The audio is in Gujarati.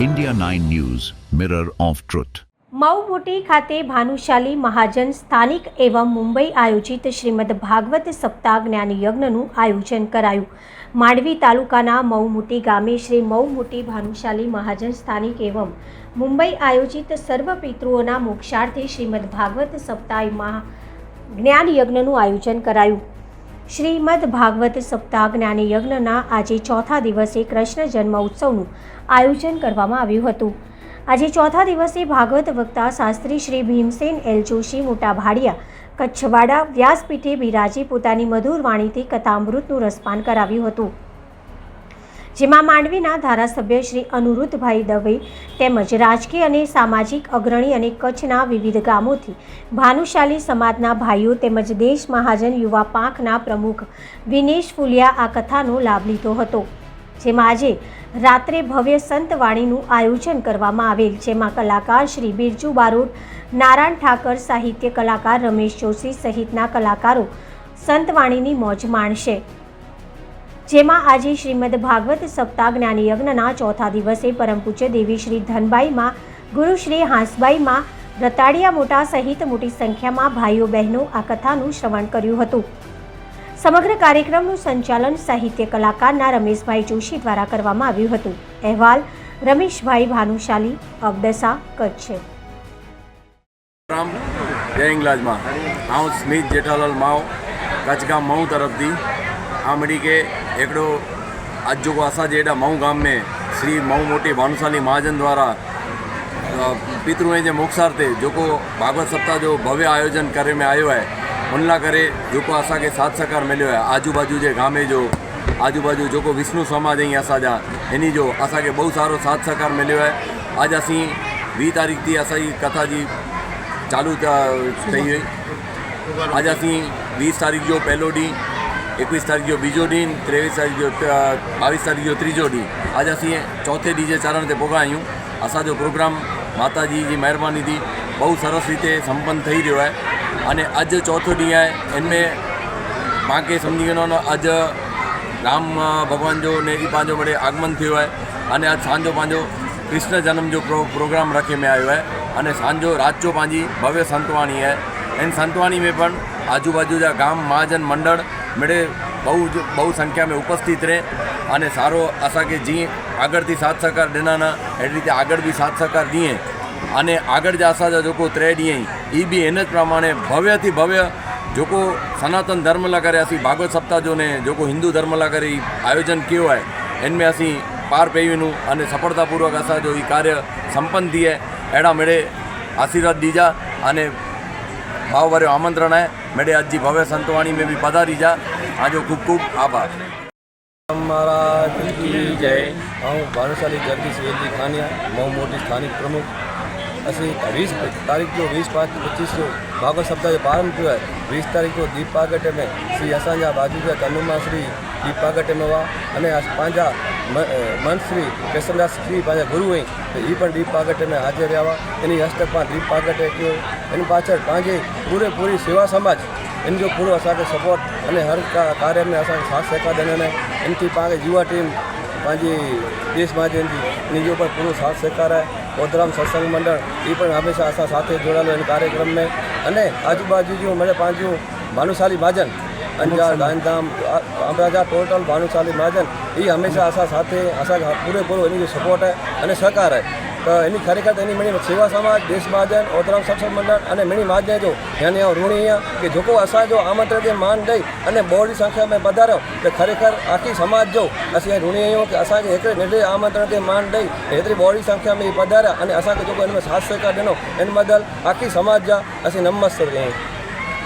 India 9 News, Mirror of Truth. Mau મોટી ખાતે ભાનુશાલી મહાજન સ્થાનિક એવં મુંબઈ આયોજિત શ્રીમદ ભાગવત સપ્તાહ જ્ઞાન યજ્ઞનું આયોજન કરાયું માંડવી તાલુકાના મઉ મોટી ગામે શ્રી મઉ મોટી ભાનુશાલી મહાજન સ્થાનિક એવં મુંબઈ આયોજિત સર્વ પિતૃઓના મોક્ષાર્થે શ્રીમદ ભાગવત સપ્તાહ મહા જ્ઞાન યજ્ઞનું આયોજન કરાયું શ્રીમદ ભાગવત સપ્તાહ જ્ઞાન યજ્ઞના આજે ચોથા દિવસે કૃષ્ણ જન્મ ઉત્સવનું આયોજન કરવામાં આવ્યું હતું. આજે ચોથા દિવસે ભાગવત વક્તા શાસ્ત્રી શ્રી ભીમસેન એલ જોશી મોટા ભાડિયા કચ્છવાડા વ્યાસપીઠે બિરાજી પોતાની મધુર વાણીથી કથામૃતનું રસપાન કરાવ્યું હતું. જેમાં માંડવીના ધારાસભ્ય શ્રી અનુરુદ્ધભાઈ દવે તેમજ રાજકીય અને સામાજિક અગ્રણી અને કચ્છના વિવિધ ગામોથી ભાનુશાલી સમાજના ભાઈઓ તેમજ દેશ મહાજન યુવા પાંખના પ્રમુખ વિનેશ ફુલિયા આ કથાનો લાભ લીધો હતો. જેમાં આજે રાત્રે ભવ્ય સંતવાણીનું આયોજન કરવામાં આવેલ, જેમાં કલાકાર શ્રી બિરજુ બારોટ, નારાયણ ઠાકર સાહિત્ય કલાકાર રમેશ જોશી સહિતના કલાકારો સંતવાણીની મોજ માણશે. જેમાં આજે શ્રીમદ ભાગવત સપ્તાહ જ્ઞાનયજ્ઞના ચોથા દિવસે પરમ પૂજ્ય દેવી શ્રી ધનબાઈમાં, ગુરુ શ્રી હાંસબાઈમાં રતાડિયા મોટા સહિત મોટી સંખ્યામાં ભાઈઓ બહેનો આ કથાનું શ્રવણ કર્યું હતું. સમગ્ર કાર્યક્રમનું સંચાલન સાહિત્ય કલાકારના રમેશભાઈ જોશી દ્વારા કરવામાં આવ્યું હતું. અહેવાલ રમેશભાઈ ભાનુશાલી અબદસા કચ્છ. જય જેઠાલાલ માવ કચગામ મઉ તરફથી. આમડી કે एकड़ो अॼु जेको असांजे हेॾा मऊ गाम में श्री मऊ मोटी भानुशाली महाजन द्वारा पितृनि जे मोक्षार ते जेको भागवत सप्ताह जो भव्य आयोजन करे में आयो आहे हुन लाइ करे जेको असांखे साथ सहकार मिलियो आहे आजू बाजू जे गामे जो आजू बाजू जेको विष्णु समाज आहिनि असांजा हिन जो असांखे बहु सारो साथ सहकार मिलियो आहे अॼु असीं वीह तारीख़ थी असांजी कथा जी चालू कई हुई अॼु असीं वीह तारीख़ जो पहिलो ॾींहुं એકવીસ તારીખે બીજો દિન, ત્રેવીસ તારીખે બાવીસ તારીખે ત્રીજો દી આજે સિંહે ચોથે દી જે ચારણ તે પોગાયું અસાજો પ્રોગ્રામ માતાજીની મહેરબાનીથી બહુ સરસ રીતે સંપન્ન થઈ રહ્યો છે અને આજ ચોથો દી આય એમને પાંકે સમજી ગયો આજ રામ ભગવાન જો ને એ પાંજો વડે આગમન થયો હોય અને આજ સાંજો પાંજો કૃષ્ણ જન્મ જો પ્રોગ્રામ રખે મેં આવ્યો હોય અને સાંજો રાત જો પાંજી ભવ્ય સંતવાણી હે. એન સંતવાણી મેં પણ આજુબાજુ જા ગામ, મહાજન મંડળ મેળે બહુ જ બહુ સંખ્યામાં ઉપસ્થિત રહે અને સારો આશા કે જી આગળથી સાથ સહકાર દેનાના એવી રીતે આગળ બી સાથ સહકાર દઈએ અને આગળ જ આશા જા જોકો ત્રે દઈએ એ બી એને જ પ્રમાણે ભવ્યથી ભવ્ય જોકો સનાતન ધર્મલા કરે અસી ભાગવત સપ્તાહ જોને જોકો હિન્દુ ધર્મલા કરે આયોજન કહેવાય એનમે અસી પાર પેવીનું અને સફળતાપૂર્વક આશા જો એ કાર્ય સંપન્ન થઈએ એડા મેળે આશીર્વાદ દીજા અને थिए अहिड़ा मिड़े आशीर्वाद ॾिजा अने भाव भरियो आमंत्रण आहे मिड़े अॼु जी भव्य संतवाणी में बि पधारी जा तव्हांजो खूब खूब आभार महाराज की जय હું ભાનુશાલી જગદીશ વેલજી ખાનિયા મઉ મોટી સ્થાનિક પ્રમુખ ਅਸੀਂ વીસ તારીખ जो વીસ પાંચ પચીસ जो भागवत सप्ताह जो प्रारंभ थियो आहे વીસ તારીખ जो दीप प्रागट में श्री असांजा बाजू जा तनुमा श्री दीप प्रागट में हुआ અને આ પાંજા મંત શ્રી કેશવદાસ શ્રી પાંજા ગુરુ હોય તો એ પણ દીપ પ્રાગટ્ય में હાજર રહ્યા हुआ એની હસ્તક પણ દીપ પ્રાગટ્ય કયો એની પાછળ પાંચે પૂરેપૂરી સેવા સમાજ એની જો પૂરો અસાકે સપોર્ટ અને હર કાર્યને અસાકે સાથ સહકાર અને એમથી પાંચે યુવા ટીમ પાંચી દેશમાં જે એની ઉપર પૂરો સાથ સહકાર ઓદરામ સત્સંગ મંડળ, એ પણ હંમેશા આશા સાથે જોડાયેલો એના કાર્યક્રમને અને આજુબાજુ જો મને પાંચું ભાનુશાલી મહાજન, અંજાર, ગાંધીધામ અમરાજા ટોટલ ભાનુશાલી મહાજન, એ હંમેશા આશા સાથે, આશા પૂરેપૂરો એની સપોર્ટ અને સહકાર એની ખરેખર તેની મણી સેવા સમાજ, દેશ મહાજન, ઓતરામ સક્ષમ મંડળ અને મણી મહાજને જો એને ઋણીય કે જોકો અસાજો આમંત્રણથી માન દઈ અને બહોળી સંખ્યામાં પધાર્યો કે ખરેખર આખી સમાજ જો અસી ઋણીઓ કે અસાજે એકરે નેટે આમંત્રણથી માન દઈ એટલી બહોળી સંખ્યામાં એ પધાર્યા અને અસાકે જોકો એનો સાથ સહકાર દેનો, એન બદલ આખી સમાજ જા અસી નમસ્તે